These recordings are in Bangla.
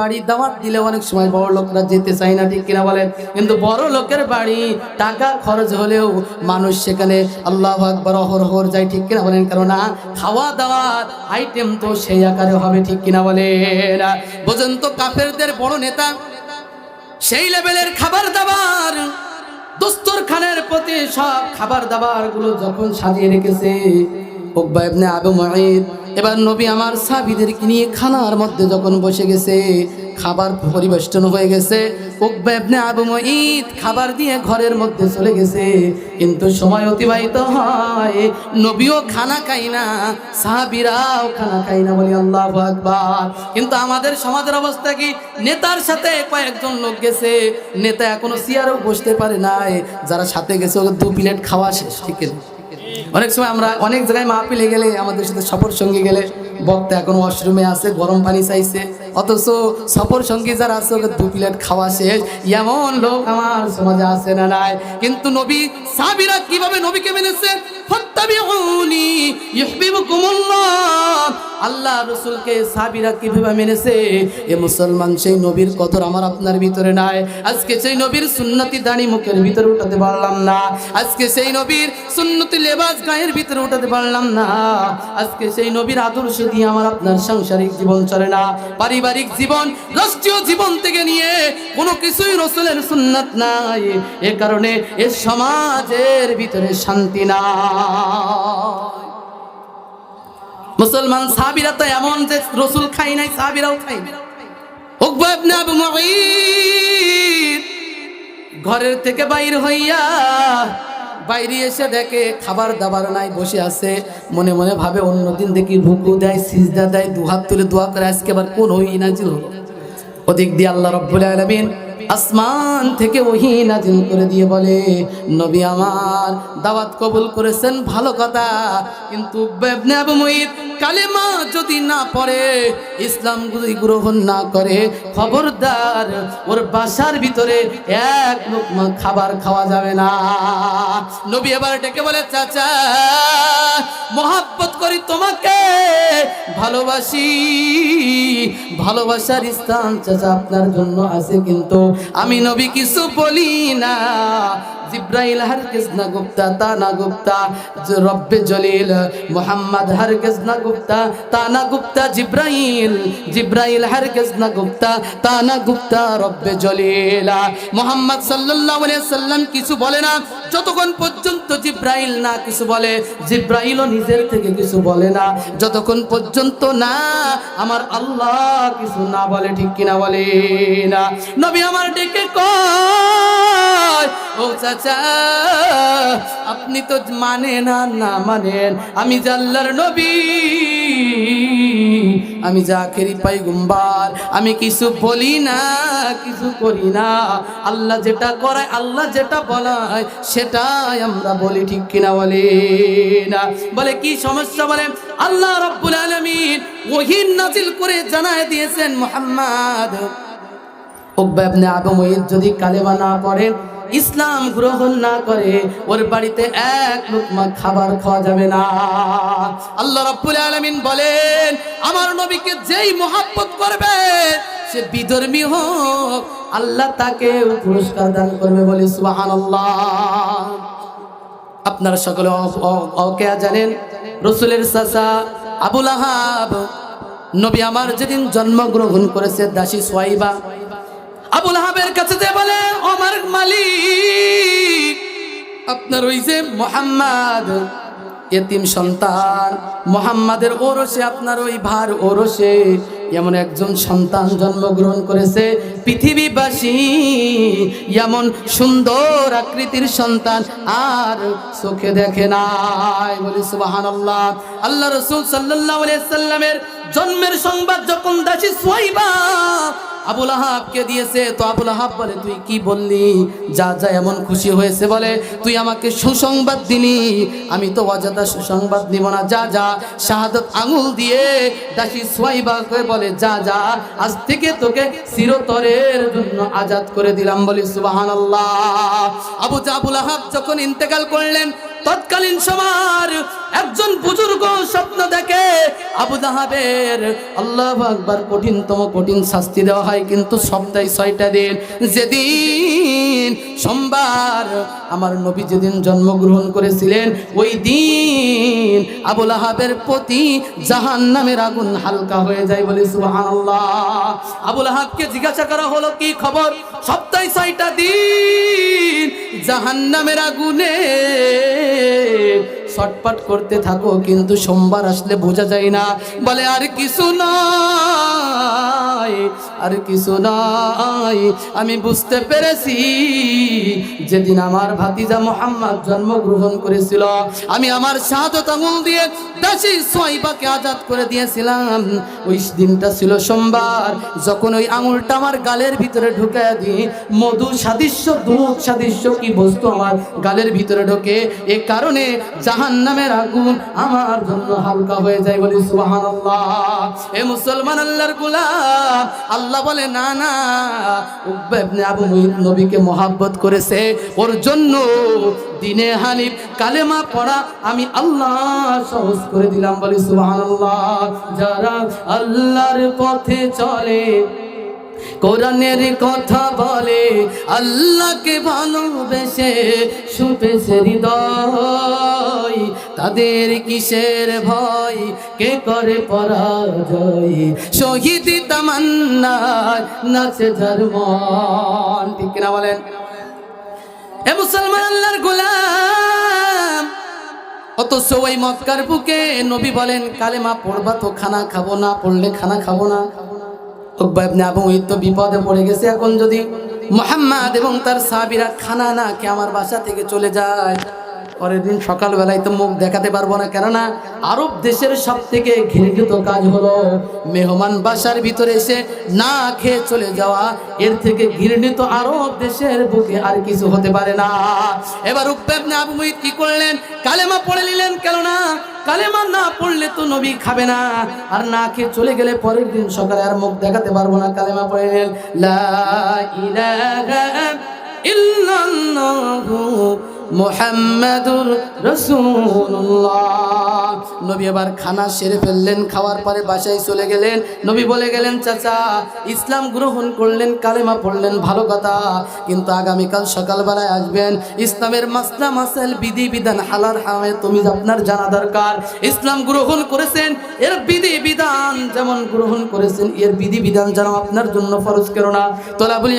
বাড়ি দিলে অনেক সময় যেতে না, ঠিক কিনা বলেন? কিন্তু বড় টাকা খরচ হলেও মানুষ সেখানে আল্লাহ যায়, ঠিক কিনা বলেন? কেননা খাওয়া দাওয়ার আইটেম তো সেই আকারে হবে, ঠিক কিনা বলেন? কাফেরদের বড় নেতা, সেই লেভেলের খাবার দাবার, দস্তরখানের প্রতি সব খাবার দাবারগুলো যখন সাজিয়ে রেখেছে আবু এবার নবী আমার সাহাবীদেরকে নিয়ে খানার মধ্যে যখন বসে গেছে, খাবার পরিবেষ্টন হয়ে গেছে খাবার দিয়ে ঘরের মধ্যে চলে গেছে। কিন্তু সময় অতিবাহিত হয়, নবীও খানা খাই না, সাহাবীরাও খানা খাই না বলি আল্লাহু আকবার। কিন্তু আমাদের সমাজের অবস্থা কি? নেতার সাথে কয়েকজন লোক গেছে, নেতা এখনও চেয়ারেও বসতে পারে নাই, যারা সাথে গেছে ওকে দু প্লেট খাওয়া শেষ, ঠিক আছে অনেক সময় আমরা অনেক জায়গায় মাহফিলে গেলে, আমাদের সাথে সফর সঙ্গী গেলে, বক্তা এখন ওয়াশরুমে আছে, গরম পানি চাইছে। অথচ সফর সঙ্গী যারা আছে ওকে দু প্লেট খাওয়া শেষ। এমন লোক আমার সমাজে আছে না নাই। কিন্তু নবী সাবিরা কীভাবে নবীকে মেনেছে? আল্লাহ রসুলকে সাবিরা কীভাবে মেনেছে এ মুসলমান সেই নবীর কদর আমার আপনার ভিতরে নাই। আজকে সেই নবীর সুন্নতি দাড়ি মুখের ভিতরে উঠাতে পারলাম না। আজকে সেই নবীর সুন্নতি লেবাস গায়ের ভিতরে উঠাতে পারলাম না। আজকে সেই নবীর আদর্শ দিয়ে আমার আপনার সাংসারিক জীবন চলে না। পারিবারিক জীবন, রাষ্ট্রীয় জীবন থেকে নিয়ে কোনো কিছুই রসুলের সুন্নাত নাই। এ কারণে এ সমাজের ভিতরে শান্তি না মুসলমান সাহাবিরা তো এমন যে রসুল খাই নাই, সাহাবিরাও খাই ঘরের থেকে বাইর হইয়া বাইরে এসে দেখে খাবার দাবার নাই, বসে আছে। মনে মনে ভাবে অন্যদিন দেখি ভুকু দেয়, সিজদা দেয়, দুহাত তুলে দোয়া করে, আজকে আবার কোন হই নাজিল হলো ওদিক দিয়ে আল্লাহ রব্বুল আলামিন আসমান থেকে ওহি নাজিল করে দিয়ে বলে, নবী আমার, দাওয়াত কবুল করেছেন, ভালো কথা। কিন্তু কালেমা যদি না পড়ে, ইসলাম যদি গ্রহণ না করে, খবরদার, ওর বাসার ভিতরে এক লোকমা খাবার খাওয়া যাবে না। নবী এবার ডেকে বলে, চাচা, মহাব্বত করি তোমাকে, ভালোবাসি। ভালোবাসার স্থান চাচা আপনার জন্য আছে কিন্তু আমি নবী কিছু বলি না। জিব্রাইল হারগিজ না গুপ্তা, তা না গুপ্তা। রব্বে জলিল মোহাম্মদ হারগিজ না গুপ্তা, তা না গুপ্তা জিব্রাইল। জিব্রাইল হারগিজ না গুপ্তা, তা না গুপ্তা রব্বে জলিলা। মোহাম্মদ সাল্লাল্লাহু আলাইহি সাল্লাম কিছু বলে না, যতক্ষণ পর্যন্ত জিব্রাইল না কিছু বলে, জিব্রাইলও নিজের থেকে কিছু বলে না, যতক্ষণ পর্যন্ত না আমার আল্লাহ কিছু না বলে, ঠিক কিনা বলে না। নবী আমার ডেকে ও চাচা, আপনি তো মানে না না মানেন। আমি জাল্লার নবী, আমি জাকেরি পাই গুম্বার আমি কিছু বলি না, কিছু করি না। আল্লাহ যেটা করায়, আল্লাহ যেটা বলায়, সেটাই আমরা বলি, ঠিক কিনা বলি না? বলে, কি সমস্যা? বলে, আল্লাহ রব্বুল আলামিন ওহিন নাজিল করে জানায় দিয়েছেন মোহাম্মদ। উকবা ইবনে আবু যদি কালেমা না পড়ে ইসলাম গ্রহণ না করে ওর বাড়িতে এক লোকমা খাবার খাওয়া যাবে না। আল্লাহ রাব্বুল আলামিন বলেন, আমার নবীকে যেই মহাব্বত করবে, সে বিধর্মী হোক, আল্লাহ তাকে পুরস্কার দান করবে বলে সুবহানাল্লাহ। আপনারা সকলে অকেয়া জানেন, রসুলের চাচা আবুল আহাব, নবী আমার যেদিন জন্মগ্রহণ করেছে দাসী সোয়াইবা আবুল আহাবের কাছে যে বলে আমার মালিক, আপনার ওই যে মোহাম্মদ, এতিম সন্তান, মোহাম্মদের ওরসে, আপনার ওই ভার ওরসে, এমন একজন সন্তান জন্মগ্রহণ করেছে। পৃথিবীবাসী, এমন সুন্দর আকৃতির সন্তান আর চোখে দেখে নাই। বলি সুবাহান আল্লাহ আল্লাহ রসুল সাল্লাহ সাল্লামের জন্মের সংবাদ যখন দাসী সোয়াইবা আবুল আহাবকে দিয়েছে, তো আবুল আহাব বলে, তুই কি বললি? যা যা এমন খুশি হয়েছে বলে, তুই আমাকে সুসংবাদ দিলি। আমি তো অযথা সুসংবাদ দিব না। যা যা, শাহাদত আঙুল দিয়ে দাসী সোয়াইবাকে বলে, যা যা, আজ থেকে তোকে চিরতরের জন্য আজাদ করে দিলাম বলি সুবাহান আল্লাহ আবু জাবুল আহাব যখন ইন্তেকাল করলেন তৎকালীন সময় একজন বুজুর্গ স্বপ্ন দেখে আবু জাহাবের আল্লাহ আকবার কঠিনতম কঠিন শাস্তি দেওয়া হয়, কিন্তু সপ্তাহে ছয়টা দিন। যেদিন সোমবার আমার নবী যেদিন জন্মগ্রহণ করেছিলেন, ওই দিন আবুল আহাবের প্রতি জাহান নামের আগুন হালকা হয়ে যায় বলে সুবহানাল্লাহ। আবুল আহাবকে জিজ্ঞাসা করা হলো, কি খবর? সপ্তাহে ছয়টা দিন জাহান নামের আগুনে ছটপট করতে থাকো, কিন্তু সোমবার আসলে বোঝা যায় না। বলে, আর কিছু নাই, আর কিছু নাই। আমি বুঝতে পেরেছি, যেদিন আমার ভাতিজা মোহাম্মদ জন্মগ্রহণ করেছিল, আমি আমার শাহাদত আঙুল দিয়ে দাসী সোয়াইবাকে আজাদ করে দিয়েছিলাম। ওই দিনটা ছিল সোমবার। যখন ওই আঙুলটা আমার গালের ভিতরে ঢুকে দিই মধু সাদৃশ্য, দুধ সাদৃশ্য কি বস্তু আমার গালের ভিতরে ঢোকে? এ কারণে জাহান নামের আগুন আমার জন্য হালকা হয়ে যায় বলি সুবাহান এ মুসলমান আল্লাহর গুলাম। আল্লাহ বলে, না না, উকবা আবু মুহিত নবীকে মহাব্বত করেছে। ওর জন্য দিনে হানিফ কালেমা পড়া আমি আল্লাহ সহজ করে দিলাম বলি সুবহানাল্লাহ। যারা আল্লাহর পথে চলে, কোরআনের কথা বলে, আল্লাহকে ভালোবেসে সুপেছে হৃদয় তাদের কিসের ভয়? কে করে পরাজয়? শহীদ তামান্না নাচে ধর্ম ঠিক না বলেন? এ মুসলমান আল্লাহর গোলাম। অথচ ওই মক্কার বুকে নবী বলেন, কালেমা পড়বা তো খানা খাব না, পড়লে খানা খাব না। আবু তো বিপদে পড়ে গেছে এখন যদি। মোহাম্মদ এবং তার সাবিরা খানা না কে আমার বাসা থেকে চলে যায়। পরের দিন সকালবেলায় তো মুখ দেখাতে পারব না। কেননা আরব দেশের সব থেকে ঘৃণিত কাজ হলো মেহমান বাসার ভিতরে এসে না খেয়ে চলে যাওয়া। এর থেকে ঘৃণিত আরব দেশের বুকে আর কিছু হতে পারে না। এবার উকবেবনে আবু মুহিত কি করলেন? কালেমা পড়ে নিলেন, কেননা কালেমা না পড়লে তো নবী খাবে না। আর না খেয়ে চলে গেলে পরের দিন সকালে আর মুখ দেখাতে পারব না, কালেমা পড়ে নিলেন। লা মোহাম্মদুর রসুল্লাহ নবী এবার খানা সেরে ফেললেন, খাওয়ার পরে বাসায় চলে গেলেন। নবী বলে গেলেন, চাচা, ইসলাম গ্রহণ করলেন, কালেমা পড়লেন, ভালো কথা। কিন্তু আগামীকাল সকালবেলায় আসবেন। ইসলামের মাসলা, মাসাইল, বিধি, বিধান হালার হামে তুমি আপনার জানা দরকার। ইসলাম গ্রহণ করেছেন, এর বিধি, বিধান যেমন গ্রহণ করেছেন, এর বিধি, বিধান যেন আপনার জন্য ফরজ করো না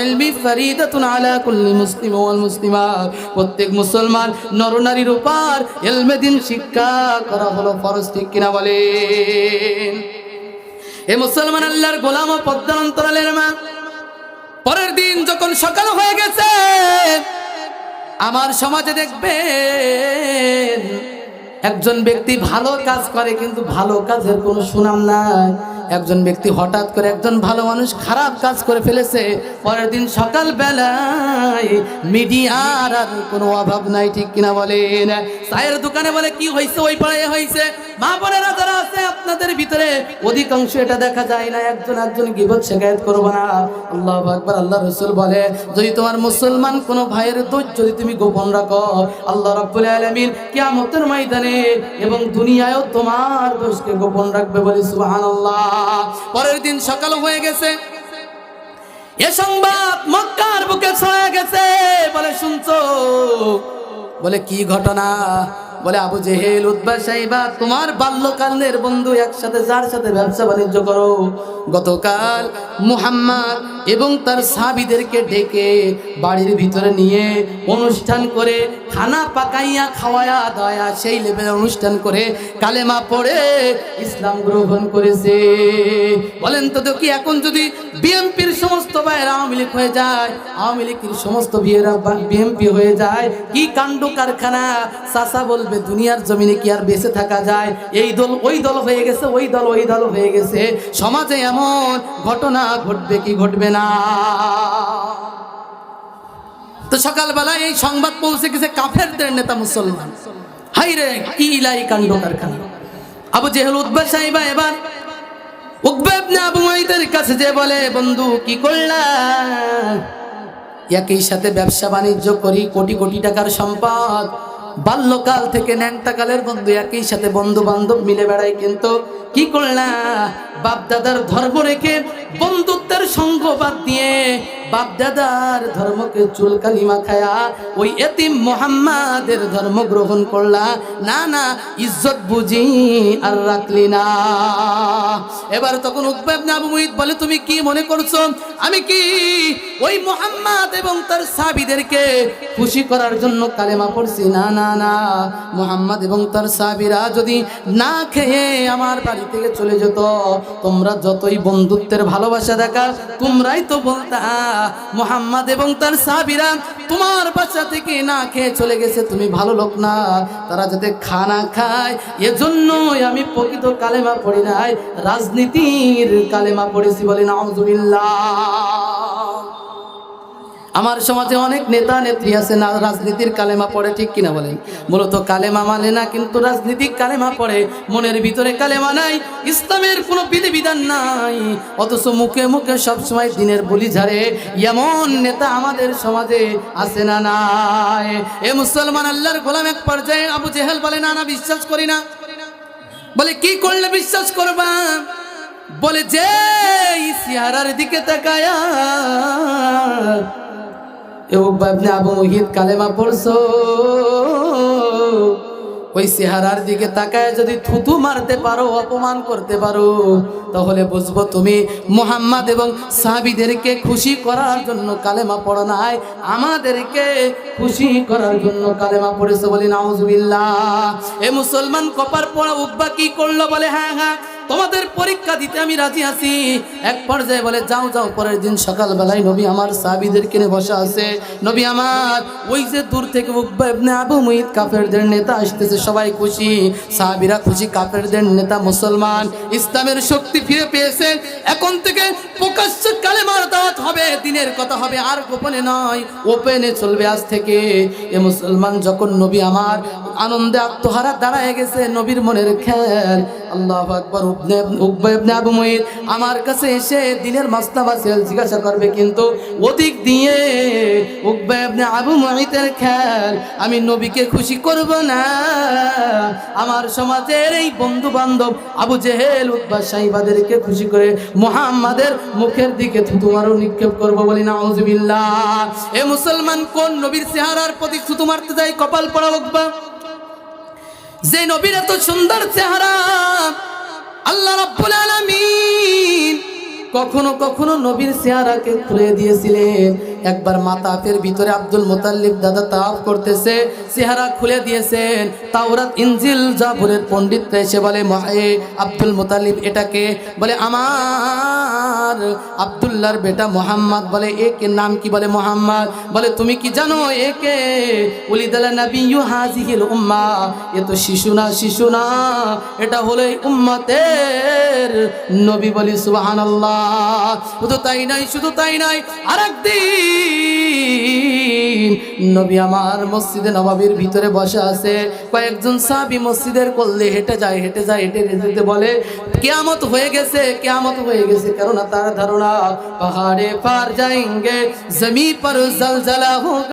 ইলমি ফরিদাতুন আলা কুল্লি মুসলিম মুসলিমা প্রত্যেক মুসলমান নরনারীর উপর এলমে দিন শিক্ষা করা হলো ফরজ, ঠিক কিনা বলে এ মুসলমান আল্লাহর গোলাম ও পদ্মান্তরালের মা, পরের দিন যখন সকাল হয়ে গেছে, আমার সমাজে দেখবেন, একজন ব্যক্তি ভালো কাজ করে কিন্তু ভালো কাজের কোনো সুনাম নাই। একজন ব্যক্তি হঠাৎ করে একজন ভালো মানুষ খারাপ কাজ করে ফেলেছে, পরের দিন সকাল বেলায় মিডিয়ার আর কোনো অভাব নাই, ঠিক কিনা বলেন? চায়ের দোকানে বলে, কি হয়েছে ওই পাড়ায় হয়েছে মা বোনেরা যারা আছে, আপনাদের ভিতরে অধিকাংশ এটা দেখা যায় না, একজন একজন গিবত শেখায়ত করব না। আল্লাহ আকবার, আল্লাহ রসুল বলে, যদি তোমার মুসলমান কোনো ভাইয়ের দোষ যদি তুমি গোপন রাখো, আল্লাহ রব্বুল আলমিন কিয়ামতের ময়দানে এবং দুনিয়ায়ও তোমার দোষকে গোপন রাখবে বলে সুবাহান পরের দিন সকাল হয়ে গেছে। এ সংবাদ মক্কার বুকে ছয়ে গেছে। বলে, শুনছো? বলে, কি ঘটনা? বলে, আবু জেহেল উদ্বা সাইবা, তোমার বাল্যকালের বন্ধু একসাথে যার সাথে ব্যবসা বাণিজ্য করো। গতকাল মুহাম্মদ এবং তার সাবিদেরকে ডেকে বাড়ির ভিতরে নিয়ে অনুষ্ঠান করে খানা পাকাইয়া খাওয়ায়া দয়া সেই লেভেলে অনুষ্ঠান করে কালেমা পড়ে ইসলাম গ্রহণ করেছে। বলেন তো কি এখন যদি বিএমপির সমস্ত ভাইয়েরা আওয়ামী লীগ হয়ে যায়, আওয়ামী লীগের সমস্ত বিয়েরা বিএমপি হয়ে যায়, কি কাণ্ড কারখানা চাষা বলবে দুনিয়ার জমিনে কি আর বেঁচে থাকা যায়? এই দল, ওই দল হয়ে গেছে, ওই দল ওই দল হয়ে গেছে। সমাজে এমন ঘটনা ঘটবে কি ঘটবে না? তো সকালবেলা এই সংবাদ পৌঁছে গেছে কাফেরদের নেতা মুসলমান। হাই রে, কি ইলাই কাণ্ড কারখানা। আবু জেহেল উদ্বা সাহেবা এবার কাছে যে বলে, বন্ধু, কি করলা? একই সাথে ব্যবসা বাণিজ্য করি, কোটি কোটি টাকার সম্পদ। বাল্যকাল থেকে ন্যাংটাকালের বন্ধু একই সাথে বন্ধু বান্ধব মিলে বেড়ায় কিন্তু কি করলা? বাপদাদার ধর্ম রেখে বন্ধুত্বের সঙ্গ বাদ দিয়ে বাপ দাদার ধর্মকে চুলকানি মাখায়া ওই এতিম মোহাম্মদের ধর্ম গ্রহণ করলা। না না, ইজ্জত বুঝি আর রাখলি না। এবার তখন উকবাব না বলে, তুমি কি মনে করছ? আমি কি ওই মোহাম্মদ এবং তার সাবিদেরকে খুশি করার জন্য কালেমা পড়ছি? না না না, মোহাম্মদ এবং তার সাবিরা যদি না খেয়ে আমার বাড়ি থেকে চলে যেত, তোমরা যতই বন্ধুত্বের ভালোবাসা দেখা, তোমরাই তো বলতা মোহাম্মদ এবং তার সাবিরা তোমার বাচ্চা থেকে না খেয়ে চলে গেছে, তুমি ভালো লোক না। তারা যাতে খানা খায়, এজন্যই আমি প্রকৃত কালেমা পড়ি নাই, রাজনীতির কালেমা পড়েছি বলে নাউজুবিল্লাহ। আমার সমাজে অনেক নেতা, নেত্রী আছে, না, রাজনীতির কালেমা পড়ে ঠিক কিনা বলেন? মূলত কালেমা মানে না, কিন্তু রাজনীতিক কালেমা পড়ে, মনের ভিতরে কালেমা নাই, ইসলামের কোনো বিধিবিধান নাই। অথচ মুখে মুখে সবসময় দিনের বলি ঝাড়ে, এমন নেতা আমাদের সমাজে আছে না নাই। এ মুসলমান আল্লাহর গোলাম এক পর্যায়ে আবু জেহেল বলে, না না, বিশ্বাস করি না। বলে, কি করলে বিশ্বাস করবা? বলে, যে সিহারার দিকে তাকায়া কালেমা পড়ছো? ওই চেহারার দিকে তাকায় যদি থুতু মারতে পারো, অপমান করতে পারো, তাহলে বুঝব তুমি মোহাম্মদ এবং সাহাবিদেরকে খুশি করার জন্য কালেমা পড়ো নাই। আমাদেরকে খুশি করার জন্য কালেমা পড়েছো বলি নাউজুবিল্লাহ। এ মুসলমান কপার পড়া উব্বা কি করল বলে? হ্যাঁ হ্যাঁ। তোমাদের পরীক্ষা দিতে আমি রাজি আছি। এক পর্যায়ে বলে, যাও যাও, পরের দিন সকালবেলায় নবী আমার সাবিদের কিনে বসা আছে। নবী আমার, ওই যে দূর থেকে উকবাইবনে আবু মুহিত কাফেরদের নেতা আসতেছে, সবাই খুশি। সাহাবিরা খুশি, কাফেরদের নেতা মুসলমান। ইসলামের শক্তি ফিরে পেয়েছে এখন থেকে প্রকাশ্য কালেমার দাওয়াত হবে, দিনের কথা হবে, আর গোপনে নয়, ওপেনে চলবে আজ থেকে। এ মুসলমান যখন নবী আমার আনন্দে আত্মহারা দাঁড়ায় গেছে, নবীর মনের খেয়াল, আল্লাহ আকবর আমার কাছে এসে দিনের মাস্তাবা সেল জিজ্ঞাসা করবে, কিন্তু ওদিক দিয়ে উকবা আবু মুহিতের খেয়াল আমি নবীকে খুশি করব না। আমার সমাজের এই বন্ধু বান্ধব আবু জেহেল, উকবা সাহিবাদেরকে খুশি করে মোহাম্মদের মুখের দিকে থুতু মারো, নিক্ষেপ করব বলি না এ মুসলমান কোন নবীর চেহারার প্রতি থুতু মারতে যায় কপাল পড়া উকবা? যে নবীর এত সুন্দর চেহারা আল্লাহ রাব্বুল আলামিন কখনো কখনো নবীর চেহারাকে খুলে দিয়েছিলেন। একবার মাতাফের ভিতরে আব্দুল মোতাল্লিব দাদা তাফ করতেছে, চেহারা খুলে দিয়েছেন। তাওরাত, ইনজিল জাবুরের পণ্ডিতরা এসে বলে, মাহে আব্দুল মোতাল্লিব এটাকে বলে, আমার আব্দুল্লাহর বেটা মোহাম্মদ বলে, একে নাম কি বলে মোহাম্মদ? বলে, তুমি কি জানো একে? উলিদালা নবী হাজিহিল উম্মা। এ তো শিশু না শিশু না, এটা হলো উম্মতের নবী বলি, সুবহানাল্লাহ। শুধু তাই নাই, শুধু তাই নাই, আরেকদিন নবী আমার মসজিদে নবাবির ভিতরে বসে আছে। কয়েকজন সাবি মসজিদের করলে হেঁটে যায় হেঁটে যায়, হেঁটে যেতে বলে, কেয়ামত হয়ে গেছে, কেয়ামত হয়ে গেছে। কেননা তার ধারণা পাহাড়ে পার যাইঙ্গে, জমি পর জলজলা হোক